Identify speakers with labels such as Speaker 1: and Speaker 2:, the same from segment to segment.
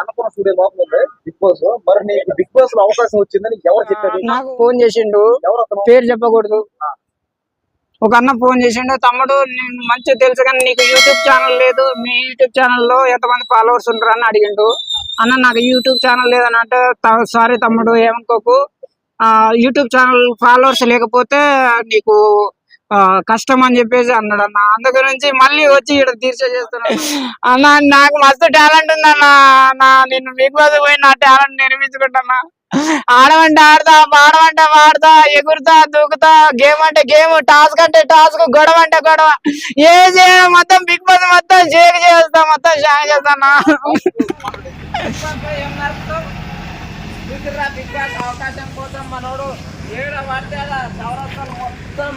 Speaker 1: Annapurna studio లోపల ఉంది big Boss. మరి నీకు బిగ్ బాస్లో అవకాశం వచ్చిందని ఎవరు చెప్పారు?
Speaker 2: నాకు ఫోన్ చేసిండు.
Speaker 1: ఎవరు అతను?
Speaker 2: పేరు చెప్పకూడదు. ఒక అన్న ఫోన్ చేసిండు తమ్ముడు నేను మంచిగా తెలుసు కానీ నీకు యూట్యూబ్ ఛానల్ లేదు. మీ యూట్యూబ్ ఛానల్లో ఎంతమంది ఫాలోవర్స్ ఉంటారు అని అడిగిండు. అన్న నాకు యూట్యూబ్ ఛానల్ లేదని అంటే సారీ తమ్ముడు ఏమనుకోకు. ఆ యూట్యూబ్ ఛానల్ ఫాలోవర్స్ లేకపోతే నీకు కష్టం అని చెప్పేసి అన్నాడు అన్న. అందుకు నుంచి మళ్ళీ వచ్చి ఇక్కడ తీర్చ చేస్తున్నాడు. అన్న నాకు మస్తు టాలెంట్ ఉందన్న నా నేను బిగ్ బాస్ పోయి నా టాలెంట్ నిరూపించుకుంటున్నా ఆడమంటే ఆడతా పాడమంటే పాడతా ఎగురుతా దూకుతా. గేమ్ అంటే గేమ్ టాస్క్ అంటే టాస్క్ గొడవ అంటే గొడవ. ఏ చేయడం మొత్తం బిగ్ బాస్ మొత్తం షేక్ చేస్తా మొత్తం షాక్ చేస్తానా బిగ్ బాస్ అవకాశం కోసం మనోడు ఏడు పడితే చౌరస్తాలు మొత్తం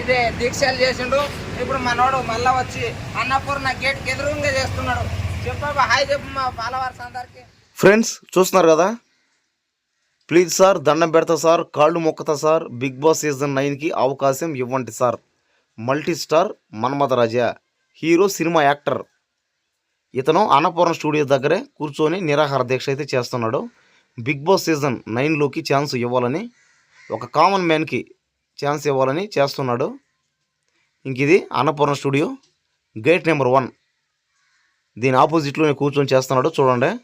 Speaker 2: ఇదే దీక్షలు చేసిండు. ఇప్పుడు మనోడు మళ్ళా వచ్చి అన్నపూర్ణ గేట్ ఎదురుగా చేస్తున్నాడు. చెప్పబ్బా హాయ్ చెప్పు మా ఫాలోవర్స్ అందరికి.
Speaker 3: ఫ్రెండ్స్ చూస్తున్నారు కదా? ప్లీజ్ సార్ దండం పెడతా సార్ కాళ్ళు మొక్కుతా సార్ బిగ్ బాస్ సీజన్ నైన్కి అవకాశం ఇవ్వండి sir. Multi star Manmatha hero cinema actor. ఇతను అన్నపూర్ణ స్టూడియో దగ్గరే కూర్చొని నిరాహార దీక్ష అయితే చేస్తున్నాడు. బిగ్ బాస్ సీజన్ నైన్లోకి ఛాన్స్ ఇవ్వాలని ఒక కామన్ మ్యాన్కి ఛాన్స్ ఇవ్వాలని చేస్తున్నాడు. ఇంక ఇది Annapurna studio gate number one. దీని ఆపోజిట్లోనే కూర్చొని చేస్తున్నాడు చూడండి.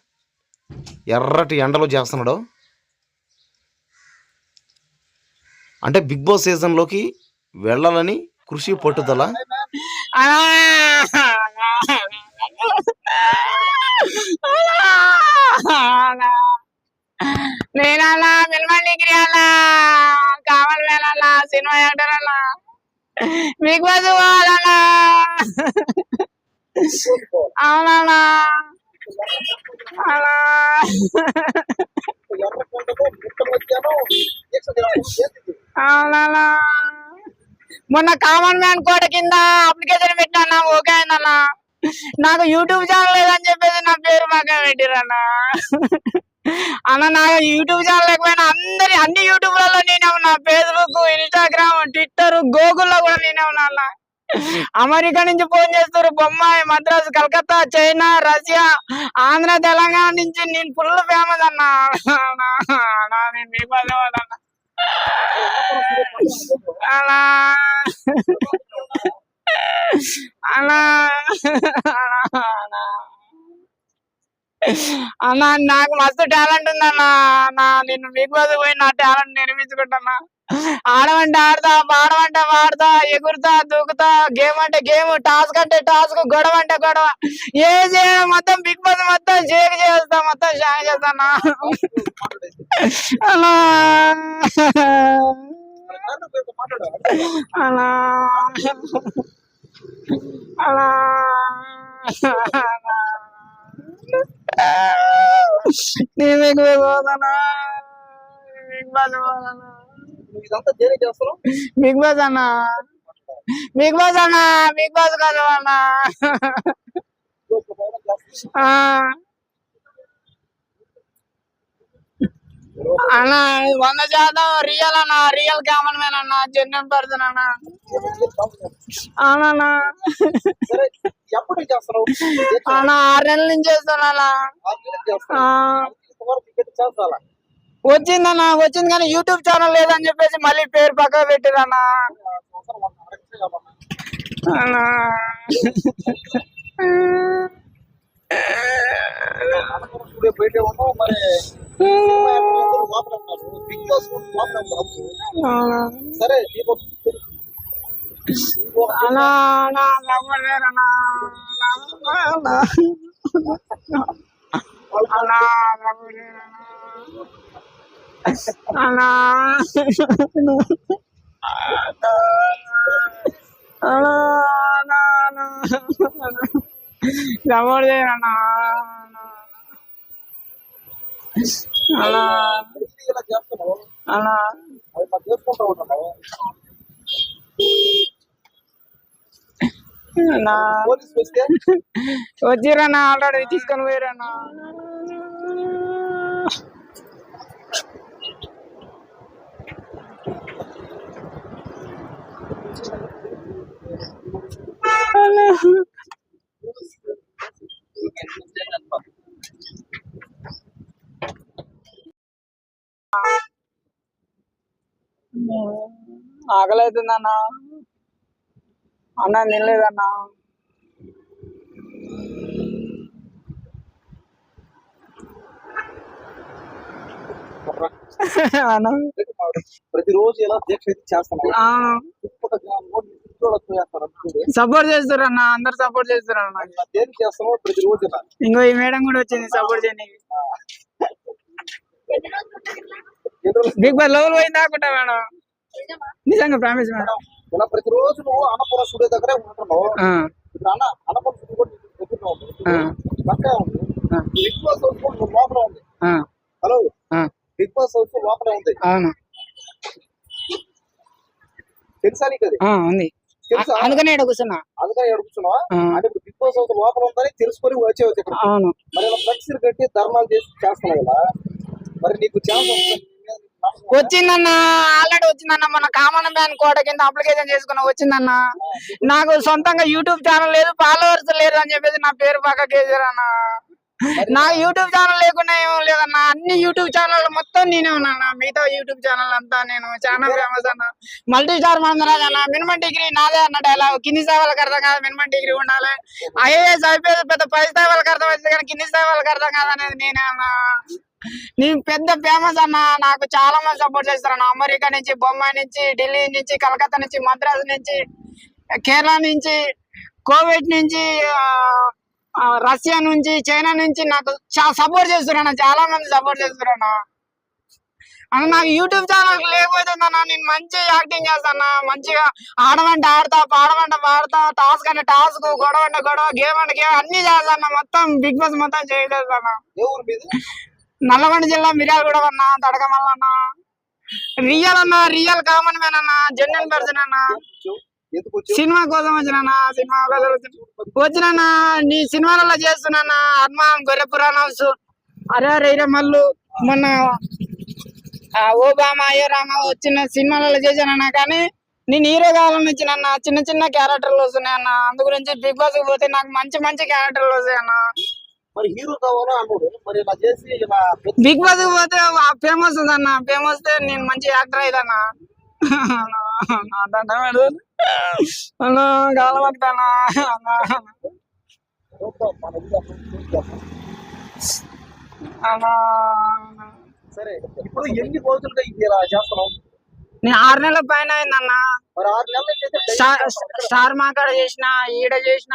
Speaker 3: ఎర్రటి ఎండలో చేస్తున్నాడు. అంటే బిగ్ బాస్ సీజన్లోకి వెళ్ళాలని కృషి పట్టుదల.
Speaker 2: నేనాలా మిల్మల్ డిగ్రీ అలా కావాలి వెళ్ళాలా సినిమా యాక్టర్ అలా బిగ్ బాస్ పోవాలన్నా అవునా? అలా అవునా మొన్న కామన్ మ్యాన్ కోట కింద అప్లికేషన్ పెట్టానా ఓకే అయిందన్నా నాకు యూట్యూబ్ ఛానల్ లేదని చెప్పేసి నా పేరు బాగా పెట్టిరన్నా అన్న నాకు యూట్యూబ్ ఛానల్ లేకపోయినా అందరి అన్ని యూట్యూబ్లలో నేనే ఉన్నా. ఫేస్బుక్ ఇన్స్టాగ్రామ్ ట్విట్టర్ గూగుల్లో కూడా నేనే ఉన్నా అన్న. అమెరికా నుంచి ఫోన్ చేస్తారు బొమ్మాయి మద్రాసు కలకత్తా చైనా రష్యా ఆంధ్ర తెలంగాణ నుంచి నేను ఫుల్ ఫేమస్ అన్నా, నేను మీ పల్లె అలా అలా అన్నా నాకు మస్తు టాలెంట్ ఉందన్నా. నా నేను బిగ్ బాస్ పోయి నా టాలెంట్ నిరూపించుకుంటున్నా ఆడమంటే ఆడతా పాడమంటే పాడతా ఎగురుతా దూకుతా. గేమ్ అంటే గేమ్ టాస్క్ అంటే టాస్క్ గొడవ అంటే గొడవ. ఏ చేయడం మొత్తం బిగ్ బాస్ మొత్తం షేక్ చేస్తా మొత్తం షాక్ చేస్తానా? అలా అలా అలా నేను మీకు బిగ్ బాస్ అన్న బిగ్ బాస్ అన్న బిగ్ బాస్ కాదు అన్న అన్న వంద శాతం రియల్ అన్న రియల్ కామన్ మ్యాన్ అన్న జెన్యున్ పర్సన్ అన్న. అవునన్నా. అన్న ఆరు నెలల నుంచి చేస్తాను అన్న.
Speaker 1: ఆ వీడియో చేస్తున్నావు.
Speaker 2: ఆ,
Speaker 1: ఇంతవరకు నీకు ఎన్ని ఛాన్స్ రాలా?
Speaker 2: వచ్చిందన్న వచ్చింది కానీ యూట్యూబ్ ఛానల్ లేదని చెప్పేసి మళ్ళీ పేరు పక్కకు పెట్టిరన్న? అన్న.
Speaker 1: సరే నీకు నీకు
Speaker 2: అలా అలా నవ్వలేరన్నా అలా నవ్వలేరన్నా అలా అలా నవ్వలేరన్నా అలా
Speaker 1: ఇలా చేస్తున్నావు
Speaker 2: అలా.
Speaker 1: అది
Speaker 2: నా వచ్చిరన్నా ఆల్రెడీ తీసుకొని పోయారన్నా ఆగలేదు అవుతుందన్న అన్న తినలేదన్నా.
Speaker 1: ప్రతిరోజు ఎలా దీక్ష చేస్తాను
Speaker 2: సపోర్ట్ చేస్తారు అన్న అందరు సపోర్ట్ చేస్తారు అన్న. ఇంకో ఈ మేడం కూడా వచ్చింది సపోర్ట్
Speaker 1: ఏదో
Speaker 2: బిగ్ బాస్ లోపల పోయింది దాకుంటా మేడం? నిజంగా ప్రామిస్ మేడం.
Speaker 1: ఇలా ప్రతిరోజు నువ్వు అన్నపూర్ణ స్టూడియో దగ్గరే ఉంటున్నావు. Annapurna studio. Bigg Boss house లోపల ఉంది. హలో? బిగ్ బాస్ హౌస్ లోపలే ఉంది. తెలుసా నీకు అది?
Speaker 2: ఉంది. అందుకనే కూర్చున్నా.
Speaker 1: అందుకని అడుగుతున్నావా
Speaker 2: ఆ,
Speaker 1: అంటే ఇప్పుడు బిగ్ బాస్ లోపల ఉందని తెలుసుకొని వచ్చే వచ్చి ఇక్కడ
Speaker 2: అవును.
Speaker 1: మరి ఇలా ఫ్లెక్సీలు కట్టి ధర్నాలు చేసి చేస్తున్నావు కదా మరి నీకు ఛాన్స్
Speaker 2: వచ్చిందన్న ఆల్రెడీ వచ్చిందన్న మన కామన్ మ్యాన్ కోట కింద అప్లికేషన్ చేసుకున్న వచ్చిందన్న. నాకు సొంతంగా యూట్యూబ్ ఛానల్ లేదు ఫాలోవర్స్ లేరు అని చెప్పేసి నా పేరు పక్క కేసారన్న నా యూట్యూబ్ ఛానల్ లేకుండా ఏం లేదన్న అన్ని యూట్యూబ్ ఛానల్ మొత్తం నేనే ఉన్నాను? మిగతా యూట్యూబ్ ఛానల్ అంతా నేను చాలా ఫేమస్ అన్న. మల్టీ స్టార్ మందరాజ్ అన్న మినిమం డిగ్రీ నాదే అన్న డైలాగ్ కింది స్థాయి వాళ్ళకి అర్థం కాదు మినిమం డిగ్రీ ఉండాలి. ఐఏఎస్ ఐపీఎస్ పెద్ద పై స్థాయి వాళ్ళకి అర్థం అవుతుంది కానీ కింది స్థాయి వాళ్ళకి అర్థం కాదు అనేది నేనే అన్న. నేను పెద్ద ఫేమస్ అన్న నాకు చాలా మంది సపోర్ట్ చేస్తారు అన్న. అమెరికా నుంచి బొంబాయి నుంచి ఢిల్లీ నుంచి కలకత్తా నుంచి మద్రాసు నుంచి కేరళ నుంచి కోవిడ్ నుంచి రష్యా నుంచి చైనా నుంచి నాకు సపోర్ట్ చేస్తున్నా చాలా మంది సపోర్ట్ చేస్తున్నా అన్న నాకు యూట్యూబ్ ఛానల్ లేకపోతే అన్న నేను మంచి యాక్టింగ్ చేస్తాను మంచిగా ఆడమంటే ఆడతా పాడమంటే పాడతా టాస్క్ అంటే టాస్క్ గొడవ అంటే గొడవ గేమ్ అంటే గేమ్ అన్ని చేస్తాను మొత్తం బిగ్ బాస్ మొత్తం
Speaker 1: మీద?
Speaker 2: నల్లగొండ జిల్లా మిర్యాలగూడ అన్న తడకమల్ల అన్న. రియల్ అన్న రియల్ కామన్ మ్యాన్ అన్న జెన్యున్ పర్సన్ అన్న. సినిమా కోసం వచ్చిన సినిమా కోసం వచ్చిన? నీ సినిమాలలో చేస్తున్నా హనుమాన్ గొర్రె పురాణాస్ అరే మల్లు. మొన్న ఓబామా అయ్యో రామ వచ్చిన సినిమాలలో చేశానన్నా కానీ నేను హీరో కావాలని వచ్చిన చిన్న చిన్న క్యారెక్టర్లు వస్తున్నాయి అన్న అందు గురించి బిగ్ బాస్కి పోతే నాకు మంచి మంచి క్యారెక్టర్లు వస్తాయి అన్న బిగ్ బాస్కి పోతే ఫేమస్ ఉందన్న. ఫేమస్ నేను మంచి యాక్టర్ అయిదన్నా.
Speaker 1: సరే ఇప్పుడు ఎన్ని రోజులుగా ఇది ఇలా
Speaker 2: నేను ఆరు నెలల పైన అయిందన్న స్టార్ స్టార్ మా కాడ చేసిన ఈడ చేసిన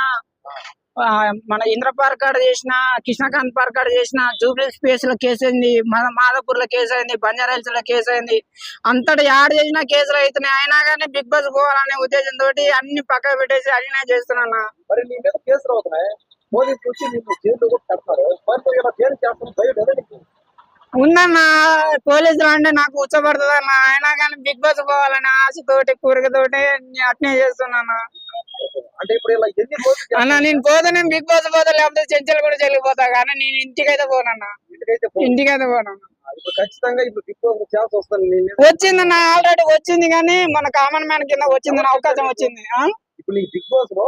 Speaker 2: మన ఇంద్ర పార్క్ కాడ చేసిన కృష్ణకాంత్ పార్క్ కాడ చేసిన జూబ్లీ స్పేస్లో కేసు అయింది మా- మాదాపూర్లో కేసు అయింది బంజారా హిల్స్లో కేసు అయింది. అంతటి యాడ్ చేసిన కేసులు అవుతున్నాయి. అయినా కానీ బిగ్ బాస్ పోవాలనే ఉద్దేశంతో అన్ని పక్కన పెట్టేసి అడిగినా చేస్తున్నా
Speaker 1: మరి నీ మీద కేసులు అవుతున్నాయి. వచ్చి నిన్ను జైలు చేస్తాను భయం?
Speaker 2: ఉందన్న పోలీసులు అంటే నాకు ఉచ్చబడుతుంది అన్న అయినా కానీ బిగ్ బాస్ పోవాలని ఆశతోటి కోరికతోటి అట్నే చేస్తున్నాను?
Speaker 1: అంటే ఇప్పుడు ఇలా ఎన్ని రోజులు
Speaker 2: అన్న నేను పోతే నేను బిగ్ బాస్ పోతా లేకపోతే చెంచలు కూడా చెల్లిపోతా కానీ నేను ఇంటికైతే పోనన్న.
Speaker 1: ఇంటికైతే
Speaker 2: పోనన్న. వచ్చిందన్న ఆల్రెడీ వచ్చింది కానీ మన కామన్ మ్యాన్ కింద వచ్చిందని అవకాశం వచ్చింది. ఆ?
Speaker 1: ఇప్పుడు ఈ బిగ్ బాస్లో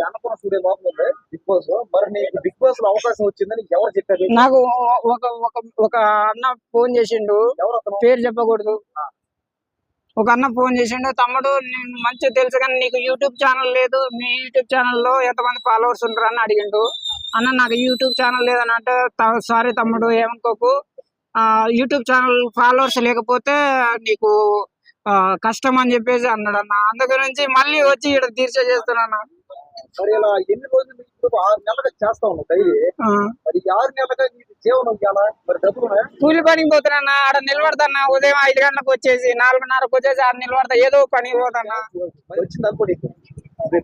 Speaker 1: అన్నపూర్ణ స్టూడియో లోపల బిగ్ బాస్ మరి నీకు బిగ్ బాస్లో అవకాశం వచ్చిందని ఎవరు చెప్పారు? నీకు?
Speaker 2: ఒక ఒక అన్న ఫోన్ చేసిండు. పేరు చెప్పకూడదు. ఒక అన్న ఫోన్ చేసిండు తమ్ముడు నేను మంచిగా తెలుసు కానీ నీకు యూట్యూబ్ ఛానల్ లేదు మీ యూట్యూబ్ ఛానల్లో ఎంతమంది ఫాలోవర్స్ ఉంటారు అడిగిండు. అన్న నాకు యూట్యూబ్ ఛానల్ లేదని అంటే సారీ తమ్ముడు ఏమనుకోకు. ఆ, యూట్యూబ్ ఛానల్ ఫాలోవర్స్ లేకపోతే నీకు ఆ, కష్టం అని చెప్పేసి అన్నాడు అన్న. అందు గురించి మళ్ళీ వచ్చి ఇక్కడ తీర్చే చేస్తున్నాను
Speaker 1: మరి ఇలా ఎన్ని రోజులు ఇప్పుడు ఆరు నెలలుగా చేస్తా ఉన్నావు డైలీ. మరి ఆరు నెలలుగా నీకు జీవనం చేయాలా మరి డబ్బులు?
Speaker 2: కూలి పనికి పోతున్నా ఆడ నిలబడతానా ఉదయం ఐదు గంటలకు వచ్చేసి నాలుగున్నరకు వచ్చేసి ఆడ నిలబడతా ఏదో పనికి పోతానా
Speaker 1: మరి వచ్చింది అనుకో నీకు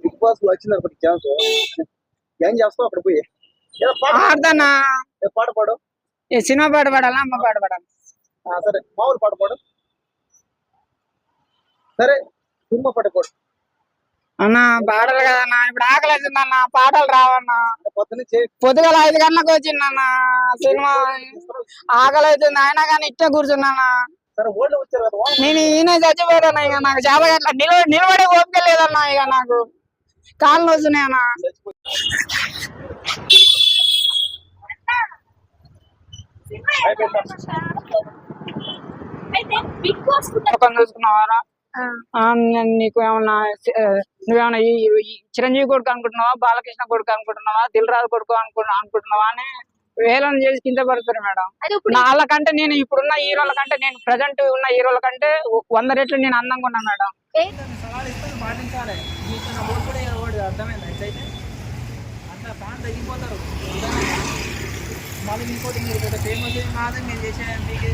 Speaker 1: బిగ్ బాస్ వచ్చింది అనుకో ఛాన్స్ ఏం చేస్తావు అక్కడ పోయి? ఏదో పాట
Speaker 2: ఆడతానా?
Speaker 1: ఏ పాట పాడు?
Speaker 2: ఏ సినిమా పాట పాడాలా? అమ్మ పాట పాడాలి?
Speaker 1: సరే. మామూలు పాట పాడు. సరే సినిమా పాట పాడు.
Speaker 2: అన్న పాటలు కదన్నా ఇప్పుడు ఆకలి అవుతుందన్న పాటలు రావన్నా. పొద్దుగల ఐదు గంటలకు వచ్చిందన్న సినిమా ఆకలి అవుతుంది అయినా కానీ ఇట్టే కూర్చున్నానా. నేను ఈయన చచ్చిపోతాను ఇక నాకు చాలా గంటల నిలవ నిలబడే ఓపిక లేదన్నా ఇక నాకు. కాళ్ళు వస్తున్నాయి అన్న.
Speaker 4: అయితే బిగ్ బాస్
Speaker 2: ముఖం చూసుకున్నావారా? నీకు ఏమన్నా నువ్వేమన్నా చిరంజీవి కొడుకు అనుకుంటున్నావా బాలకృష్ణ కొడుకు అనుకుంటున్నావా దిల్ రాజు కొడుకు అనుకు అనుకుంటున్నావా అని వేలం చేసి కింద పడతారు మేడం. నా వాళ్ళకంటే నేను ఇప్పుడున్న హీరోల కంటే నేను ప్రజెంట్ ఉన్న హీరోల కంటే వంద రెట్లు నేను అందంగా ఉన్నా మేడం.
Speaker 1: మళ్ళీ ఇంకోటి మీరు ఫేమస్ ఏం కాదు నేను చేసే మీకు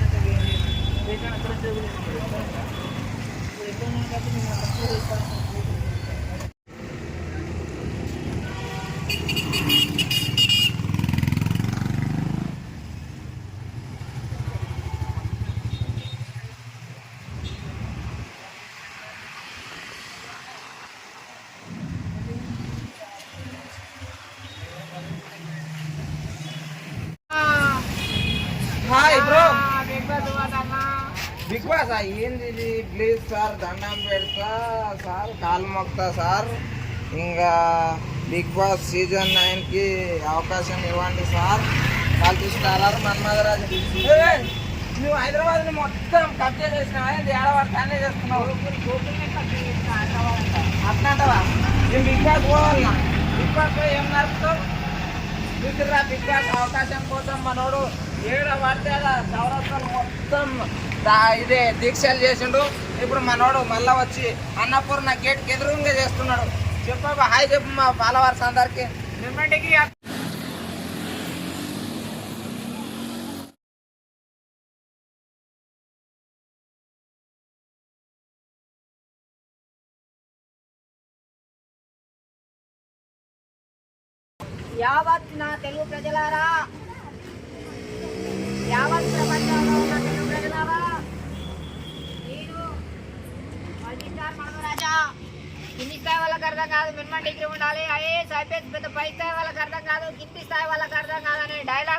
Speaker 1: చేసాను అక్కడ ఇప్పుడు ఎక్కడ ఉన్నాను
Speaker 5: ప్లీజ్ సార్ దండం పెడతా సార్ కాలు మొక్తా సార్. ఇంకా బిగ్ బాస్ సీజన్ నైన్కి అవకాశం ఇవ్వండి సార్. వాళ్ళు తీసుకురారు మన్మధరాజు నువ్వు హైదరాబాద్ని మొత్తం కబ్జా చేసినావా? ఏంది ఏడవాడు కానీ చేస్తున్నావు? అట్లాంటవా నేను బిగ్ బాస్ పోవాలన్నా. బిగ్ బాస్ పోయి ఏం నడుపుతావు? చూసిర్రా బిగ్ బాస్ అవకాశం కోసం మనోడు ఏడు పడితే సౌరత్వం చౌరస్తాలు మొత్తం ఇదే దీక్షలు చేసిండు. ఇప్పుడు మనోడు మళ్ళా వచ్చి అన్నపూర్ణ గేట్కి ఎదురుగా చేస్తున్నాడు. చెప్పాబా హాయ్ చెప్పు మా ఫాలోవర్స్ అందరికీ
Speaker 2: మిమ్మల్ని
Speaker 4: యావత్ నా తెలుగు ప్రజలారా? యావత్ ప్రపంచంలో ఉన్న తెలుగు ప్రజలారా? నేను మల్టీస్టార్ మనోరాజా కింది స్థాయి వాళ్ళకి అర్థం కాదు మినిమం డిగ్రీ ఉండాలి ఐఏఎస్ ఐపీఎస్ పెద్ద పై స్థాయి వాళ్ళకి అర్థం కాదు కింది స్థాయి వాళ్ళకి అర్థం కాదు అనే డైలాగ్